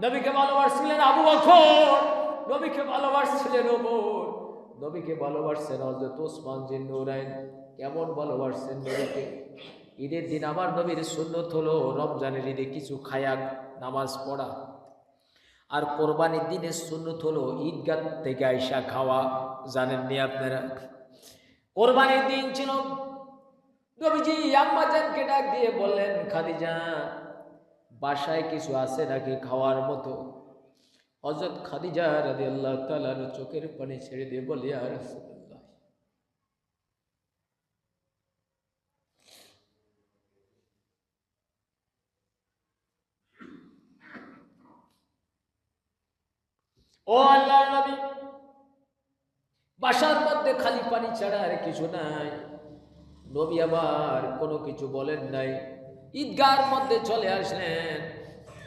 নবীকে ভালোবাসছিলেন আবু বকর, নবীকে ভালোবাসছিলেন ওমর, নবীকে ভালোবাসছেন হযরত ওসমান নুরাইন। কেমন ভালোবাসছেন নবীকে? ঈদের দিন আমার নবীর সুন্নত হলো রমজানের ঈদে কিছু খায়া নামাজ পড়া। আর কোরবানির দিনের সুন্নত হলো ঈদগাহ থেকে আইসা খাওয়া, জানেন জানেননি আপনারা? কোরবানির দিন ছিল নবীজি আম্মাজানকে ডাক দিয়ে বললেন, খাদিজা বাসায় কিছু আছে নাকি খাওয়ার মতো? হজরত খাদিজা রাদি আল্লাহ তালার চোখের পানি ছেড়ে দিয়ে বলি আর ও আল্লাহ নবী, বাসার মধ্যে খালি পানি ছাড়া আর কিছু নাই। নবী আবার কোনো কিছু বলেন নাই। ঈদগার মধ্যে চলে আসলেন।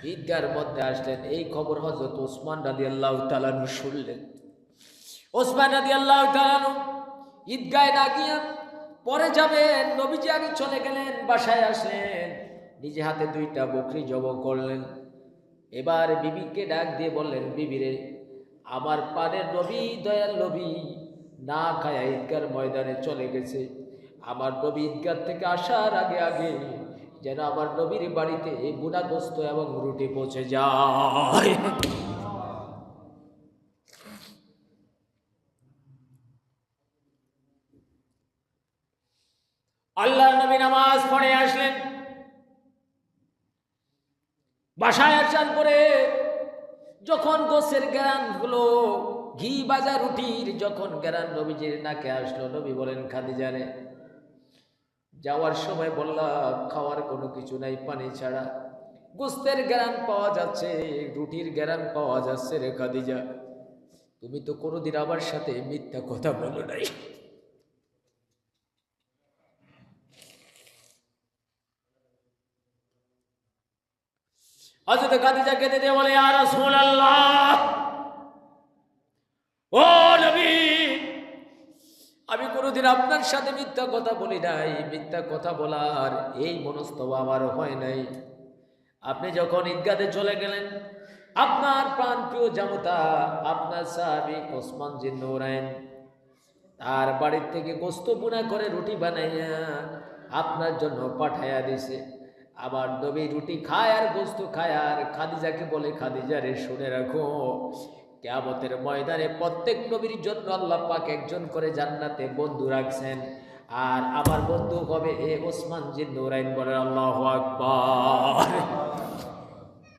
ঈদগার মধ্যে আসলেন। এই খবর হজরত ওসমান রাদি আল্লাহ তালানু শুনলেন। ওসমান রাদি আল্লাহ তালানু ঈদগায় না গিয়া পরে যাবেন, নবীজি আগে চলে গেলেন, বাসায় আসলেন। নিজে হাতে দুইটা বকরি জব করলেন। এবার বিবিকে ডাক দিয়ে বললেন বিবিরে আমার পানের নবী, দয়াল নবী না খায়া ঈদগার ময়দানে চলে গেছে। আমার নবী ঈদগার থেকে আসার আগে আগে যেন আমার নবীর বাড়িতে এই গুণাগ্রস্ত এবং রুটি পৌঁছে যায়। আল্লাহ নবী নামাজ পড়ে আসলেন। বাসায় আসার পরে যখন গোসের জ্ঞান হলো, ঘি বাজা রুটির যখন জ্ঞান নবীজির নাকে আসলো, নবী বলেন খাদিজারে যাওয়ার সময় বললাম, খাওয়ার কোনো কিছু নাই, পানি ছাড়া। গোস্তের জ্ঞান পাওয়া যাচ্ছে, রুটির জ্ঞান পাওয়া যাচ্ছে রে খাদিজা। তুমি তো কোনোদিন আমার সাথে মিথ্যা কথা বলো নাই। খাদিজা কেঁদে দিয়ে বলে রাসূলুল্লাহ, ও কোনোদিন আপনার সাথে মিথ্যা কথা বলি নাই। মিথ্যা কথা বলার এই মনস্তব আমার হয় নাই। আপনি যখন ঈদগাতে চলে গেলেন, আপনার প্রাণ প্রিয় জামতা, আপনার সাহাবি ওসমান জিন নৌরাইন তার বাড়ির থেকে গোস্ত বুনা করে রুটি বানাইয়া আপনার জন্য পাঠাইয়া দিছে। আবার নবী রুটি খায় আর গোস্ত খায় আর খাদিজাকে বলে, খাদিজা রে, শুনে রাখো কেয়ামতের ময়দানে প্রত্যেক নবীর জন্য আল্লাহ পাক একজন করে জান্নাতে বন্ধু রাখছেন। আর আমার বন্ধু হবে এ ওসমান জিন্দুরাইন বলেন আল্লাহ আকবার।